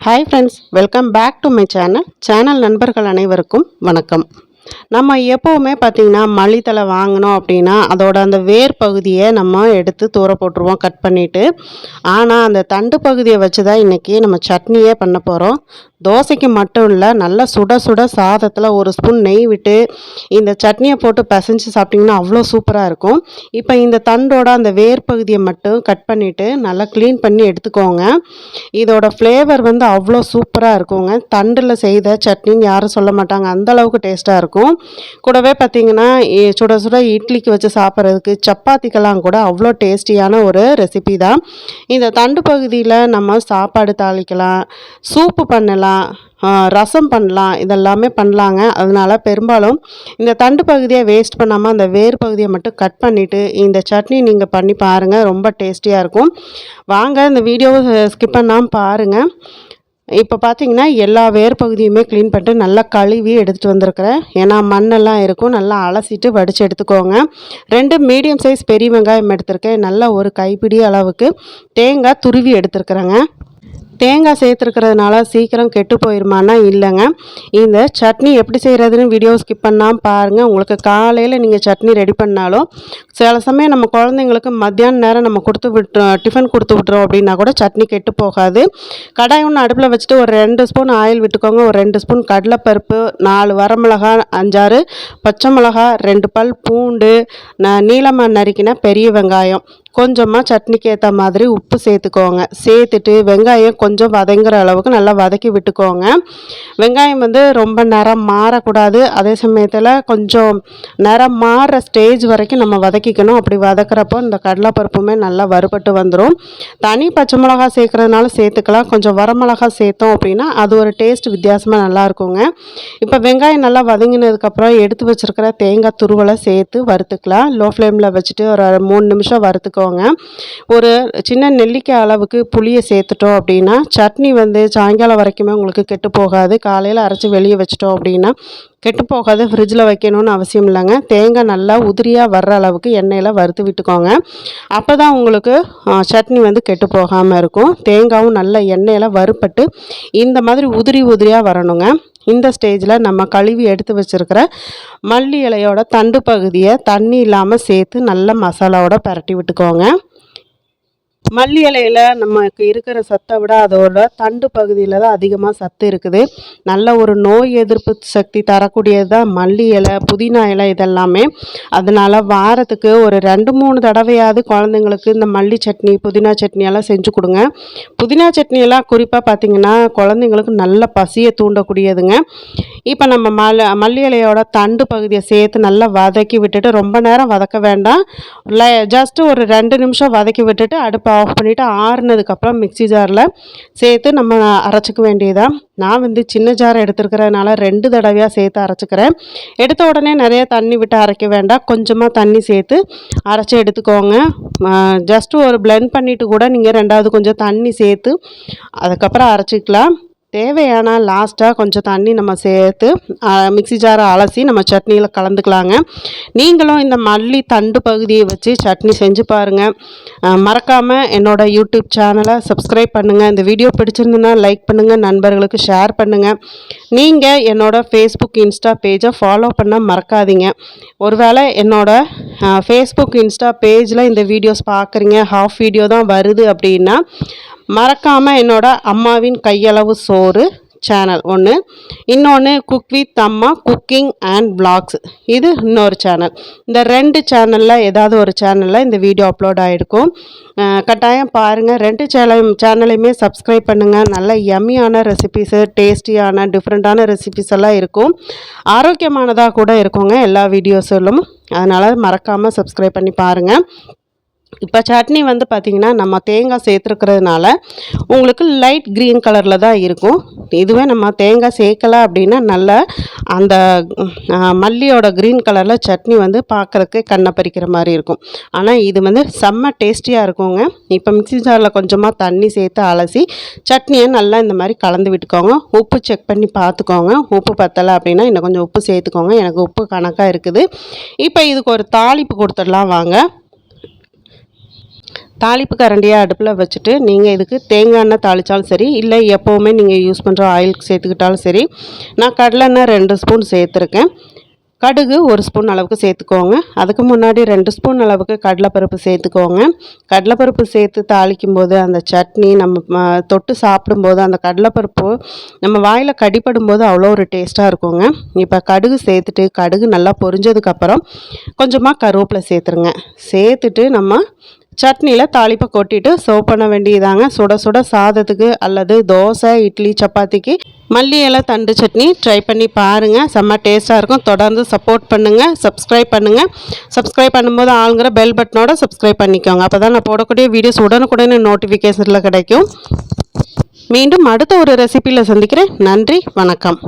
Hi friends welcome back to my channel channel நண்பர்கள் அனைவருக்கும் வணக்கம். நம்ம எப்போவுமே பார்த்திங்கன்னா மல்லித்தலை வாங்கினோம் அப்படின்னா அதோட அந்த வேர் பகுதியை நம்ம எடுத்து தூர போட்டுருவோம் கட் பண்ணிவிட்டு ஆனால் அந்த தண்டு பகுதியை வச்சு தான் இன்றைக்கி நம்ம சட்னியே பண்ண போகிறோம் தோசைக்கு மட்டும் இல்லை நல்லா சுட சுட சாதத்தில் ஒரு ஸ்பூன் நெய் விட்டு இந்த சட்னியை போட்டு பிசைஞ்சு சாப்பிட்டிங்கன்னா அவ்வளோ சூப்பராக இருக்கும். இப்போ இந்த தண்டோட அந்த வேர் பகுதியை மட்டும் கட் பண்ணிவிட்டு நல்லா க்ளீன் பண்ணி எடுத்துக்கோங்க. இதோட ஃப்ளேவர் வந்து அவ்வளோ சூப்பராக இருக்குங்க. தண்டில் செய்த சட்னின்னு யாரும் சொல்ல மாட்டாங்க. அந்தளவுக்கு டேஸ்ட்டாக இருக்கும். கூடவே பார்த்திங்கன்னா சுட சுட இட்லிக்கு வச்சு சாப்பிட்றதுக்கு சப்பாத்திக்கெல்லாம் கூட அவ்வளோ டேஸ்டியான ஒரு ரெசிபி தான். இந்த தண்டு பகுதியில் நம்ம சாப்பாடு தாளிக்கலாம் சூப்பு பண்ணலாம் ரசம் பண்ணலாம் இதெல்லாமே பண்ணலாங்க. அதனால பெரும்பாலும் இந்த தண்டு பகுதியை வேஸ்ட் பண்ணாமல் அந்த வேர் பகுதியை மட்டும் கட் பண்ணிவிட்டு இந்த சட்னி நீங்கள் பண்ணி பாருங்கள் ரொம்ப டேஸ்டியாக இருக்கும். வாங்க இந்த வீடியோவை ஸ்கிப் பண்ணாமல் பாருங்கள் இப்போ பார்த்தீங்கன்னா எல்லா வேர் பகுதியுமே க்ளீன் பண்ணிட்டு நல்லா கழுவி எடுத்துகிட்டு வந்திருக்கிறேன். ஏன்னா மண்ணெல்லாம் இருக்கும். நல்லா அலசிட்டு வடித்து எடுத்துக்கோங்க. ரெண்டு மீடியம் சைஸ் பெரிய வெங்காயம் எடுத்திருக்கேன். நல்லா ஒரு கைப்பிடி அளவுக்கு தேங்காய் துருவி எடுத்துருக்குறேங்க. தேங்காய் சேர்த்துருக்கிறதுனால சீக்கிரம் கெட்டு போயிருமானா இல்லைங்க. இந்த சட்னி எப்படி செய்கிறதுன்னு வீடியோ ஸ்கிப் பண்ணாமல் பாருங்கள் உங்களுக்கு காலையில் நீங்கள் சட்னி ரெடி பண்ணாலும் சில சமயம் நம்ம குழந்தைங்களுக்கு மத்தியான நேரம் நம்ம கொடுத்து விட்டுறோம் டிஃபன் கொடுத்து விட்டுறோம் அப்படின்னா கூட சட்னி கெட்டு போகாது. கடாய் ஒன்று அடுப்பில் வச்சுட்டு ஒரு ரெண்டு ஸ்பூன் ஆயில் விட்டுக்கோங்க. ஒரு ரெண்டு ஸ்பூன் கடலைப்பருப்பு நாலு வரமிளகா அஞ்சாறு பச்சை மிளகா ரெண்டு பல் பூண்டு ந நீளமாக நறுக்கின பெரிய வெங்காயம். கொஞ்சமாக சட்னிக்கு ஏற்ற மாதிரி உப்பு சேர்த்துக்கோங்க. சேர்த்துட்டு வெங்காயம் கொஞ்சம் வதங்குற அளவுக்கு நல்லா வதக்கி விட்டுக்கோங்க. வெங்காயம் வந்து ரொம்ப நிறம் மாறக்கூடாது. அதே சமயத்தில் கொஞ்சம் நிறம் மாறுற ஸ்டேஜ் வரைக்கும் நம்ம வதக்கிக்கணும். அப்படி வதக்குறப்போ இந்த கடலைப்பருப்புமே நல்லா வறுபட்டு வந்துடும் தனி பச்சை மிளகா சேர்க்குறதுனால சேர்த்துக்கலாம். கொஞ்சம் வரமிளகா சேர்த்தோம் அப்படின்னா அது ஒரு டேஸ்ட் வித்தியாசமாக நல்லா இருக்குங்க. இப்போ வெங்காயம் நல்லா வதங்கினதுக்கப்புறம் எடுத்து வச்சிருக்கிற தேங்காய் துருவலை சேர்த்து வறுத்துக்கலாம். லோ ஃப்ளேமில் வச்சுட்டு ஒரு மூணு நிமிஷம் வறுத்துக்கோங்க ஒரு சின்ன நெல்லிக்காய் அளவுக்கு புளியை சேர்த்துட்டோம் அப்படின்னா சட்னி வந்து சாயங்காலம் வரைக்குமே உங்களுக்கு கெட்டு போகாது. காலையில் அரைச்சி வெளியே வச்சிட்டோம் அப்படின்னா கெட்டு போகாத. ஃப்ரிட்ஜில் வைக்கணும்னு அவசியம் இல்லைங்க. தேங்காய் நல்லா உதிரியாக வர்ற அளவுக்கு எண்ணெயில் வறுத்து விட்டுக்கோங்க. அப்போ தான் உங்களுக்கு சட்னி வந்து கெட்டு போகாமல் இருக்கும். தேங்காயும் நல்ல எண்ணெயில் வறுப்பட்டு இந்த மாதிரி உதிரி உதிரியாக வரணுங்க. இந்த ஸ்டேஜில் நம்ம கழுவி எடுத்து வச்சுருக்கிற மல்லி இலையோட தண்டு பகுதியை தண்ணி இல்லாமல் சேர்த்து நல்ல மசாலாவோட பரட்டி விட்டுக்கோங்க. மல்லி இலையில நமக்கு இருக்கிற சத்தை விட அதோட தண்டு பகுதியில் தான் அதிகமாக சத்து இருக்குது. நல்ல ஒரு நோய் எதிர்ப்பு சக்தி தரக்கூடியது தான் மல்லி இலை புதினா இலை இதெல்லாமே. அதனால் வாரத்துக்கு ஒரு ரெண்டு மூணு தடவையாவது குழந்தைங்களுக்கு இந்த மல்லி சட்னி புதினா சட்னி எல்லாம் செஞ்சு கொடுங்க. புதினா சட்னி எல்லாம் குறிப்பாக பார்த்தீங்கன்னா குழந்தைங்களுக்கு நல்ல பசியை தூண்டக்கூடியதுங்க. இப்போ நம்ம மல் மல்லி இலையோட தண்டு பகுதியை சேர்த்து நல்லா வதக்கி விட்டுட்டு ரொம்ப நேரம் வதக்க வேண்டாம். ஜஸ்ட்டு ஒரு ரெண்டு நிமிஷம் வதக்கி விட்டுட்டு அடுப்பை ஆஃப் பண்ணிவிட்டு ஆறுனதுக்கப்புறம் மிக்ஸி ஜாரில் சேர்த்து நம்ம அரைச்சிக்க வேண்டியதான் நான் வந்து சின்ன ஜார் எடுத்துருக்கிறதுனால ரெண்டு தடவையாக சேர்த்து அரைச்சிக்கிறேன். எடுத்த உடனே நிறைய தண்ணி விட்டு அரைக்க வேண்டாம். கொஞ்சமாக தண்ணி சேர்த்து அரைச்சி எடுத்துக்கோங்க. ஜஸ்ட்டு ஒரு பிளெண்ட் பண்ணிவிட்டு கூட நீங்கள் ரெண்டாவது கொஞ்சம் தண்ணி சேர்த்து அதுக்கப்புறம் அரைச்சிக்கலாம். தேவையான லாஸ்ட்டாக கொஞ்சம் தண்ணி நம்ம சேர்த்து மிக்ஸி ஜாரை அலசி நம்ம சட்னியில் கலந்துக்கலாங்க. நீங்களும் இந்த மல்லி தண்டு பகுதியை வச்சு சட்னி செஞ்சு பாருங்கள் மறக்காமல் என்னோடய யூடியூப் சேனலை சப்ஸ்கிரைப் பண்ணுங்கள் இந்த வீடியோ பிடிச்சிருந்துன்னா லைக் பண்ணுங்கள் நண்பர்களுக்கு ஷேர் பண்ணுங்கள் நீங்கள் என்னோட ஃபேஸ்புக் இன்ஸ்டா பேஜை ஃபாலோ பண்ண மறக்காதீங்க. ஒருவேளை என்னோடய ஃபேஸ்புக் இன்ஸ்டா பேஜில் இந்த வீடியோஸ் பார்க்குறீங்க ஹாஃப் வீடியோ தான் வருது அப்படின்னா மறக்காமல் என்னோட அம்மாவின் கையளவு சோறு சேனல் ஒன்று இன்னொன்று cook with Amma cooking and vlogs இது இன்னொரு சேனல் இந்த ரெண்டு சேனலில் ஏதாவது ஒரு சேனலில் இந்த வீடியோ அப்லோட் ஆகிருக்கும் கட்டாயம் பாருங்கள் ரெண்டு சேனல் சேனலையுமே சப்ஸ்கிரைப் பண்ணுங்கள் நல்ல எம்மியான ரெசிபிஸு டேஸ்டியான டிஃப்ரெண்ட்டான ரெசிபிஸ் எல்லாம் இருக்கும். ஆரோக்கியமானதாக கூட இருக்குங்க. எல்லா வீடியோஸிலும் அதனால் மறக்காமல் சப்ஸ்கிரைப் பண்ணி பாருங்கள் இப்போ சட்னி வந்து பார்த்திங்கன்னா நம்ம தேங்காய் சேர்த்துருக்கிறதுனால உங்களுக்கு லைட் க்ரீன் கலரில் தான் இருக்கும். இதுவே நம்ம தேங்காய் சேர்க்கலை அப்படின்னா நல்லா அந்த மல்லியோட க்ரீன் கலரில் சட்னி வந்து பார்க்குறதுக்கு கண்ணை பறிக்கிற மாதிரி இருக்கும். ஆனால் இது வந்து செம்ம டேஸ்டியாக இருக்குங்க. இப்போ மிக்ஸி ஜாரில் கொஞ்சமாக தண்ணி சேர்த்து அலசி சட்னியை நல்லா இந்த மாதிரி கலந்து விட்டுக்கோங்க. உப்பு செக் பண்ணி பார்த்துக்கோங்க உப்பு பத்தலை அப்படின்னா இன்னும் கொஞ்சம் உப்பு சேர்த்துக்கோங்க. எனக்கு உப்பு கணக்காக இருக்குது. இப்போ இதுக்கு ஒரு தாளிப்பு கொடுத்துடலாம் வாங்க. தாளிப்பு கரண்டியை அடுப்பில் வச்சுட்டு நீங்கள் இதுக்கு தேங்காய் எண்ணெய் தாளித்தாலும் சரி இல்லை எப்போவுமே நீங்கள் யூஸ் பண்ணுற ஆயிலுக்கு சேர்த்துக்கிட்டாலும் சரி நான் கடலை எண்ணெய் ரெண்டு ஸ்பூன் சேர்த்துருக்கேன். கடுகு ஒரு ஸ்பூன் அளவுக்கு சேர்த்துக்கோங்க. அதுக்கு முன்னாடி ரெண்டு ஸ்பூன் அளவுக்கு கடலைப்பருப்பு சேர்த்துக்கோங்க. கடலைப்பருப்பு சேர்த்து தாளிக்கும் போது அந்த சட்னி நம்ம தொட்டு சாப்பிடும்போது அந்த கடலைப்பருப்பு நம்ம வாயில் கடிப்படும் போது அவ்வளோ ஒரு டேஸ்ட்டாக இருக்குங்க. இப்போ கடுகு சேர்த்துட்டு கடுகு நல்லா பொரிஞ்சதுக்கப்புறம் கொஞ்சமாக கருவேப்பிலை சேர்த்துருங்க. சேர்த்துட்டு நம்ம சட்னியில் தாளிப்பை கொட்டிட்டு சர்வ் பண்ண வேண்டியதாங்க. சுட சுட சாதத்துக்கு அல்லது தோசை இட்லி சப்பாத்திக்கு மல்லி இலை தண்டு சட்னி ட்ரை பண்ணி பாருங்கள் செம்ம டேஸ்ட்டாக இருக்கும். தொடர்ந்து சப்போர்ட் பண்ணுங்கள் சப்ஸ்கிரைப் பண்ணுங்கள் சப்ஸ்கிரைப் பண்ணும்போது ஆளுங்கிற பெல் பட்டனோட சப்ஸ்கிரைப் பண்ணிக்கோங்க. அப்போ தான் நான் போடக்கூடிய வீடியோஸ் உடனுக்குடனே நோட்டிஃபிகேஷனில் கிடைக்கும். மீண்டும் அடுத்த ஒரு ரெசிப்பியில் சந்திக்கிறேன். நன்றி. வணக்கம்.